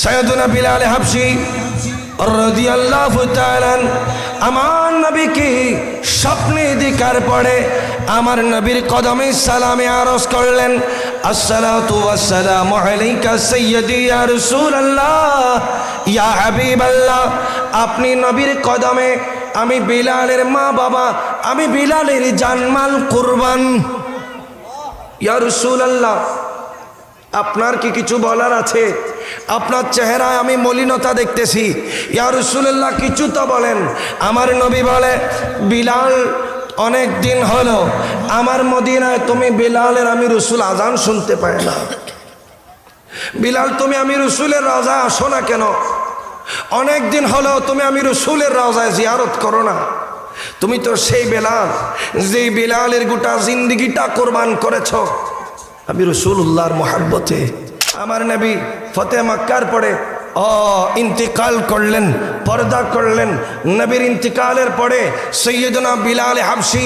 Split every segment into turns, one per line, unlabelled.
সৈয়দুনা বিলাল হাবশি রাদিয়াল্লাহু তাআলা আমার নবীকে স্বপ্নে দেখার পরে আমার নবীর কদমে সালামে আরজ করলেন, আসসালাতু ওয়াসসালামু আলাইকা সাইয়্যিদি ইয়া রাসূলুল্লাহ, ইয়া হাবিবাল্লাহ, আপনি নবীর কদমে আমি বিলালের মা বাবা, আমি বিলালের জানমাল কুরবান। ইয়া রাসূলুল্লাহ, আপনার কি কিছু বলার আছে? আপনার চেহারায় আমি মলিনতা দেখতেছি। ইয়া রসুল্লাহ কিছু তো বলেন। আমার নবী বলে, বিলাল, অনেক দিন হলো, আমার মদিনায় তুমি বিলালের আমি রসুল আজান শুনতে পাই না। বিলাল, তুমি আমি রসুলের রাজা আসো না কেন? অনেক দিন হলো, তুমি আমি রসুলের রাজায় জিয়ারত করো না। তুমি তো সেই বেলাল, যেই বিলালের গোটা জিন্দিগিটা কোরবান করেছ। আমি রসুল্লাহর মোহাব্বতে আমার নবী ফতে মক্কার পরে ও ইন্তিকাল করলেন, পর্দা করলেন। নবীর ইন্তিকালের পরে সৈয়দনা বিলাল হাবসি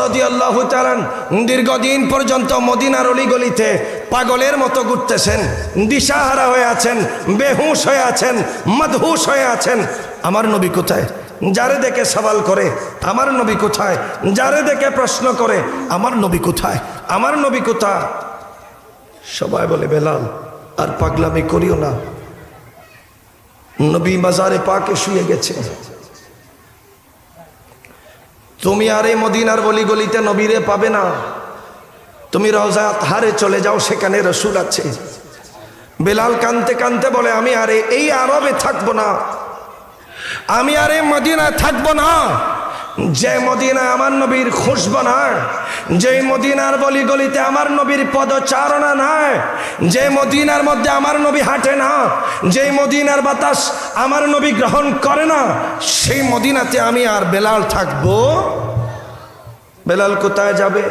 রদি আল্লাহ তালান দীর্ঘদিন পর্যন্ত মদিনার অলিগলিতে পাগলের মতো ঘুরতেছেন, দিশাহারা হয়ে আছেন, বেহুশ হয়ে আছেন, মদহুশ হয়ে আছেন। আমার নবী কোথায়? যারে দেখে সওয়াল করে, আমার নবী কোথায়? যারে দেখে প্রশ্ন করে, আমার নবী কোথায়? আমার নবী কোথায়? সবাই বলে বেলাল। আর পাগলামি করিও না। নবী বাজারে পাকে শুয়ে গেছে। তুমি আর এই মদিনার বলি গলিতে নবীরে পাবে না। তুমি রওজা হারে চলে যাও, সেখানে রসুল আছে। বেলাল কানতে কানতে বলে, আমি আরে এই আরবে থাকব না। আমি আরে মদিনায় থাকব না। যে মদিনায় আমার নবীর খুশবো না যে মদিনার বলি গলিতে আমার নবীর পদচারণা নাই যে মদিনার মধ্যে আমার নবী হাঁটে না যে মদিনার বাতাস আমার নবী গ্রহণ করে না সেই মদিনাতে আমি আর বেলাল থাকবো বেলাল কোথায় যাবে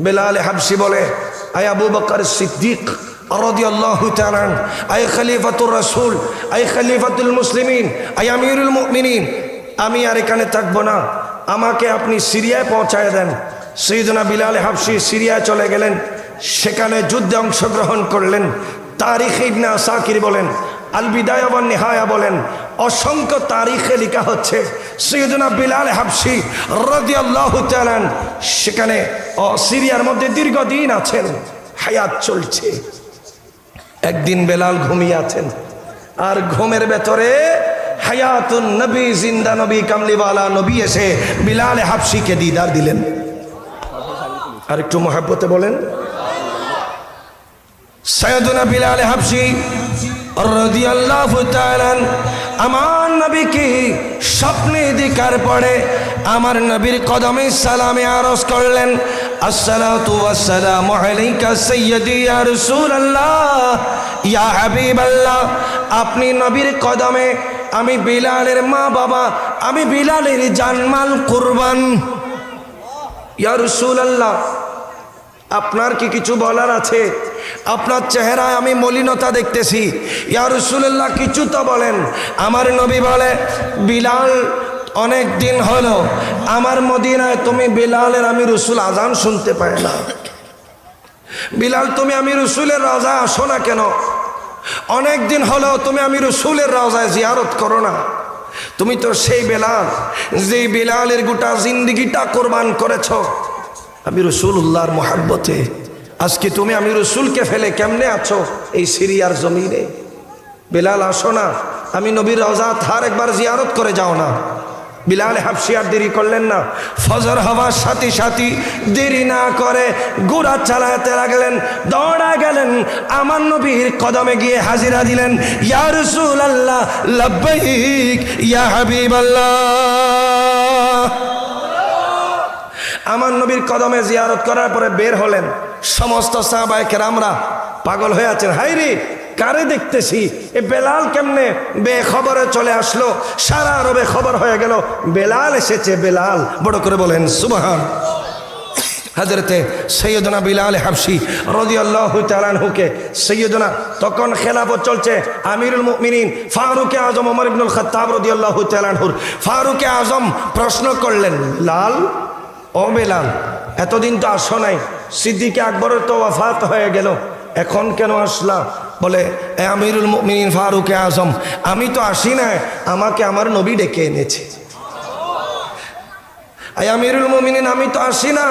বেলাল হাবসি বলে আয় আবু বকর সিদ্দিক رضي الله تعالى عنه أي خليفة الرسول أي خليفة المسلمين أي أمير المؤمنين আমি আর এখানে থাকবো না আমাকে আপনি সিরিয়ায় পৌঁছায় দেন। সৈয়দনা বিলাল হাফসি সিরিয়ায় চলে গেলেন। সেখানে যুদ্ধে অংশগ্রহণ করলেন। তারিখ ইবনে আসাকির বলেন আল বিদায় আবার নেহায়া বলেন, অসংখ্য তারিখে লেখা হচ্ছে, সৈয়দনা বিলাল হাবসি রদিয়াল্লাহু তাআলান সেখানে সিরিয়ার মধ্যে দীর্ঘদিন আছেন, হায়াত চলছে। একদিন বেলাল ঘুমিয়ে আছেন, আর ঘুমের ভেতরে হায়াতুন নবী, জিন্দা নবী, কামলিওয়ালা নবী এসে বিলাল হাফসিকে দিদার দিলেন। আর একটু মহাব্বতে বলেন। সৈয়দুনা বিলাল হাফসি আমার নবীকে স্বপ্নে দেখার পরে আমার নবীর কদমে সালামে আরজ করলেন, আসসালাতু ওয়াসসালামু আলাইকা সাইয়্যিদি ইয়া রাসূলুল্লাহ, ইয়া হাবিবাল্লাহ, আপনি নবীর কদমে আমি বিলালের মা বাবা, আমি বিলালের জানমাল কুরবান। ইয়া রাসূলুল্লাহ, আপনার কি কিছু বলার আছে? আপনার চেহারায় আমি মলিনতা দেখতেছি। ইয়া রসুল্লাহ কিছু তো বলেন। আমার নবী বলে, বিলাল, অনেক দিন হলো, আমার মদিনায় তুমি বিলালের আমি রসুল আজান শুনতে পাই না। বিলাল, তুমি আমি রসুলের রাজা আসো না কেন? অনেক দিন হলো তুমি আমি রসুলের রাজায় জিয়ারত করো না। তুমি তো সেই বেলাল যে বেলালের গোটা জিন্দগিটা কোরবান করেছ। আমি রসুল উল্লাহর মহাব্বতে, আজকে তুমি আমি রসুলকে ফেলে কেমনে আছো এই সিরিয়ার জমিনে? বেলাল, আসো না। আমি নবীর রওজা থার একবার জিয়ারত করে যাও না। বিলাল হাফসিয়ার দেরি করলেন না। ফজর হওয়ার সাথে সাথে দেরি না করে গুড়া চালাতে লাগলেন, দৌড়া গেলেন, আমার নবীর কদমে গিয়ে হাজিরা দিলেন, ইয়া রসুল আল্লাহ ইয়া হাবিব আমার নবীর কদমে জিয়ারত করার পরে বের হলেন। সমস্ত সাহাবাহিকের আমরা পাগল হয়ে আছেন। হাই রে কারে দেখতেছি? এ বেলাল কেমনে বেখবরে চলে আসলো? সারা আরবে খবর হয়ে গেল, বেলাল এসেছে, বেলাল। বড় করে বলেন, সুবহান। হাজরতে সৈয়দনা বিলাল হাফসি রদি আল্লাহ তালানহুকে সৈয়দনা, তখন খেলাফত চলছে আমিরুল মুমিনিন ফারুকে আজম ওমর ইবনুল খত্তাব রদি আল্লাহ তালানহুর ফারুকে আজম প্রশ্ন করলেন, লাল, ও বেলাল, এতদিন তো আসো নাই সিদ্দিকে আকবরের তো ওয়াফাত হয়ে গেল। এখন কেন আসলা? বলে, এ আমিরুল মিন ফারুক আজম, আমি তো আসি না, আমাকে আমার নবী ডেকে এনেছে। আমিরুল মমিনিন, আমি তো আসি না।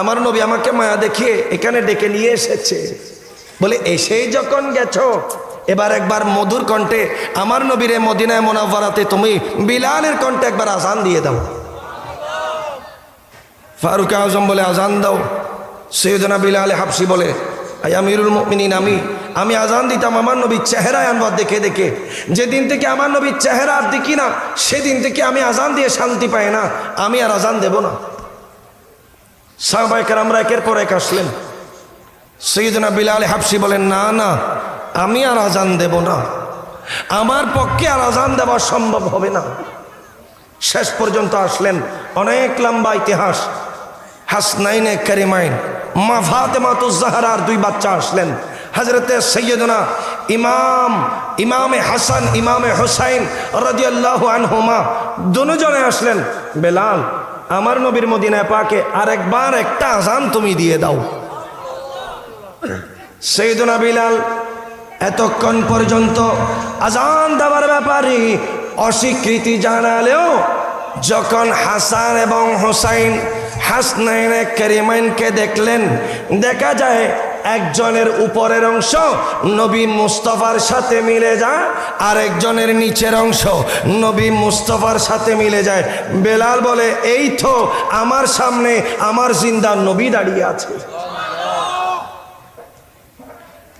আমার নবী আমাকে মায়া দেখিয়ে এখানে ডেকে নিয়ে এসেছে। বলে, এসেই যখন গেছো, এবার একবার মধুর কণ্ঠে আমার নবীরে মদিনায় মোনাফারাতে তুমি বিলালের কণ্ঠে একবার আসান দিয়ে দাও। ফারুক আজম বলে আজান দাও। সৈয়দনা বিলাল হাফসি বলে আমিরুল মিনিন আমি আমি আজান দিতাম আমার নবীর চেহারায় আনবার দেখে দেখে। যেদিন থেকে আমার নবীর চেহারা আর দেখি না, সেদিন থেকে আমি আজান দিয়ে শান্তি পাই না, আমি আর আজান দেব না। সাহবাইকার আমরা একের পর এক আসলেন। সৈয়দনা বিলাল হাফসি বলেন, না না, আমি আর আজান দেব না। আমার পক্ষে আর আজান দেওয়া সম্ভব হবে না। শেষ পর্যন্ত আসলেন। অনেক লম্বা ইতিহাস। হাসনাইনে কারিমাইন। মা ফাতেমা তো জাহারার দুই বাচ্চা আসলেন। হজরতে সৈয়দনা ইমাম, ইমামে হাসান, ইমামে হোসাইন রাজিয়াল্লাহ আনহুমা দুজনে আসলেন। বেলাল, আমার নবীর মদিনায় পাকে আরেকবার একটা আজান তুমি দিয়ে দাও। সৈয়দনা বিলাল, এতক্ষণ পর্যন্ত আজান দেওয়ার ব্যাপারে অস্বীকৃতি জানালেও যখন হাসান এবং হোসাইন হাসনাইনে কেরিমাইনকে দেখলেন, দেখা যায় একজনের উপরের অংশ নবী মুস্তফার সাথে মিলে যায় আর একজনের নিচের অংশ নবী মুস্তফার সাথে মিলে যায়। বেলাল বলে, এই তো আমার সামনে আমার জিন্দা নবী দাঁড়িয়ে আছে।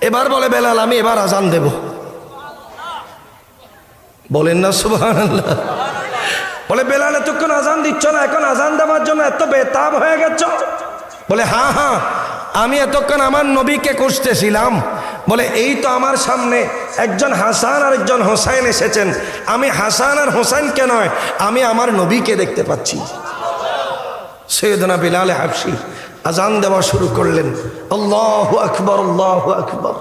এবার বলে, বেলাল, আমি এবার আজান দেব। বলেন না সুবাহ বলে, বেলাল এতক্ষণ আজান দিচ্ছ না? এখন আজান দেওয়ার জন্য এত বেতাব হয়ে গেছ? বলে হ্যাঁ হ্যাঁ আমি এতক্ষণ আমার নবীকে খুঁজতেছিলাম। বলে, এই তো আমার সামনে একজন হাসান আর একজন হোসাইন এসেছেন। আমি হাসান আর হোসাইনকে নয়, আমি আমার নবীকে দেখতে পাচ্ছি। সৈয়দনা বিলালে হাফসি আজান দেওয়া শুরু করলেন। আল্লাহ আকবর আল্লাহ আকবর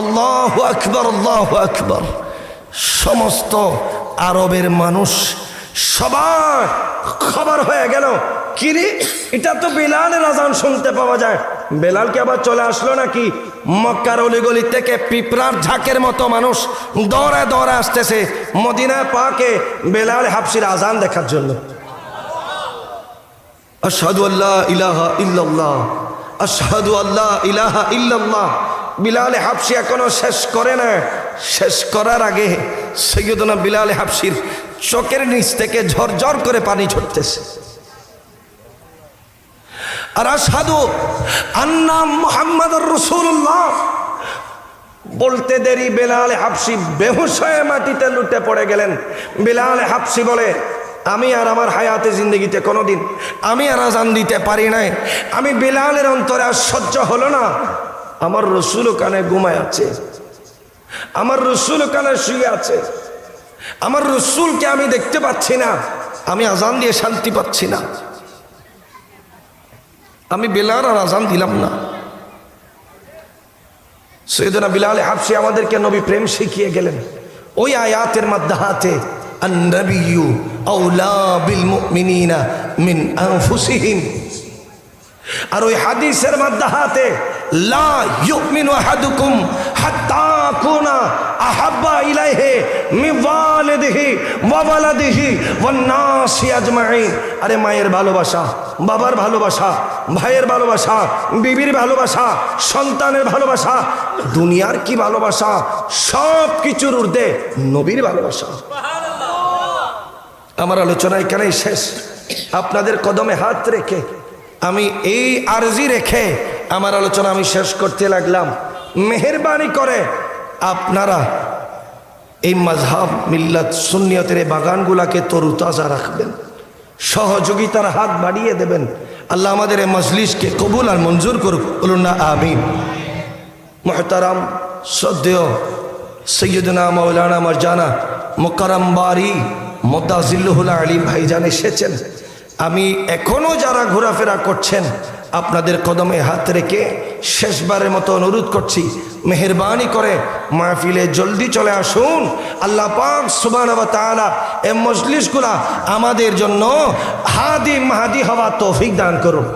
আল্লাহ আকবর আল্লাহ আকবর। সমস্ত আরবের মানুষ সবার খবর হয়ে গেল। কিরে এটা তো বেলালের আজান শুনতে পাওয়া যায়। বেলালকে আবার চলে আসলো নাকি? মক্কার অলিগলি থেকে পিঁপড়ার ঝাঁকের মতো মানুষ দৌড়ে দৌড়ে আসতেছে মদিনা পাকে বেলাল হাফসির আজান দেখার জন্য। আশহাদু আল্লাহ ইলাহা ইল্লাল্লাহ, আশহাদু আল্লাহ ইলাহা ইল্লাল্লাহ। বিলালে হাফসি এখনও শেষ করে না। শেষ করার আগে সৈয়দনা বিলালে হাফসির চোখের নিচ থেকে ঝরঝর করে পানি ছড়তেছে। আর সাধু আন্না মুহাম্মাদুর রাসূলুল্লাহ। বলতে দেরি, বেলাল হাফসি বেহুশ হয়ে মাটিতে লুটে পড়ে গেলেন। বেলাল হাফসি বলে, আমি আর আমার হায়াতে জিন্দগিতে কোনোদিন, আমি আর আজান দিতে পারি নাই। আমি বেলালের অন্তরে আর সহ্য হলো না। আমার রসুল কানে ঘুমায় আছে আমার রসুল কানে শুয়ে আছে আমার রসুলকে আমি দেখতে পাচ্ছি না আমি আজান দিয়ে শান্তি পাচ্ছি না আমি বেলাল আর আজান দিলাম না সৈয়দনা বিলাল হাফসি আমাদেরকে নবী প্রেম শিখিয়ে গেলেন ওই আয়াতের মাধ্যমে النبي أولى بالمؤمنين من أنفسهم আর ওই হাদিসের মাধ্যমে লা ইউমিনু আহাদুকুম হাত্তা কুনা আহাব্বা ইলাইহি মিন ওয়ালিদিহি ওয়া ওয়ালাদিহি ওয়ান নাসি আজমাইন। আরে মায়ের ভালোবাসা, বাবার ভালোবাসা, ভাইয়ের ভালোবাসা, বিবির ভালোবাসা, সন্তানের ভালোবাসা, দুনিয়ার কি ভালোবাসা, সব কিছুর ঊর্ধ্বে নবীর ভালোবাসা। আমার আলোচনা এখানেই শেষ। আপনাদের কদমে হাত রেখে, আমি এই আরজি রেখে আমার আলোচনা আমি শেষ করতে লাগলাম। মেহরবানি করে আপনারা এই মাঝহাব মিল্লাত, সুন্নিয়তের এই বাগানগুলাকে তরুতাজা রাখবেন। সহযোগিতার হাত বাড়িয়ে দেবেন। আল্লাহ আমাদের এই মজলিসকে কবুল আর মঞ্জুর করুক। বলুন না, আমিন। মহতারাম, শ্রদ্ধেয় সৈয়দনা মৌলানা মরজানা মোকারম বাড়ি মোদ্দাজিল্লুহুল্লাহ আলী ভাইজান এসেছেন। আমি এখনও যারা ঘোরাফেরা করছেন আপনাদের কদমে হাত রেখে শেষবারের মতো অনুরোধ করছি, মেহরবানি করে মাহফিলে জলদি চলে আসুন। আল্লাহ পাক সুবান এ মজলিসগুলা আমাদের জন্য হাদি মাহাদি হওয়া তৌফিক দান করুন।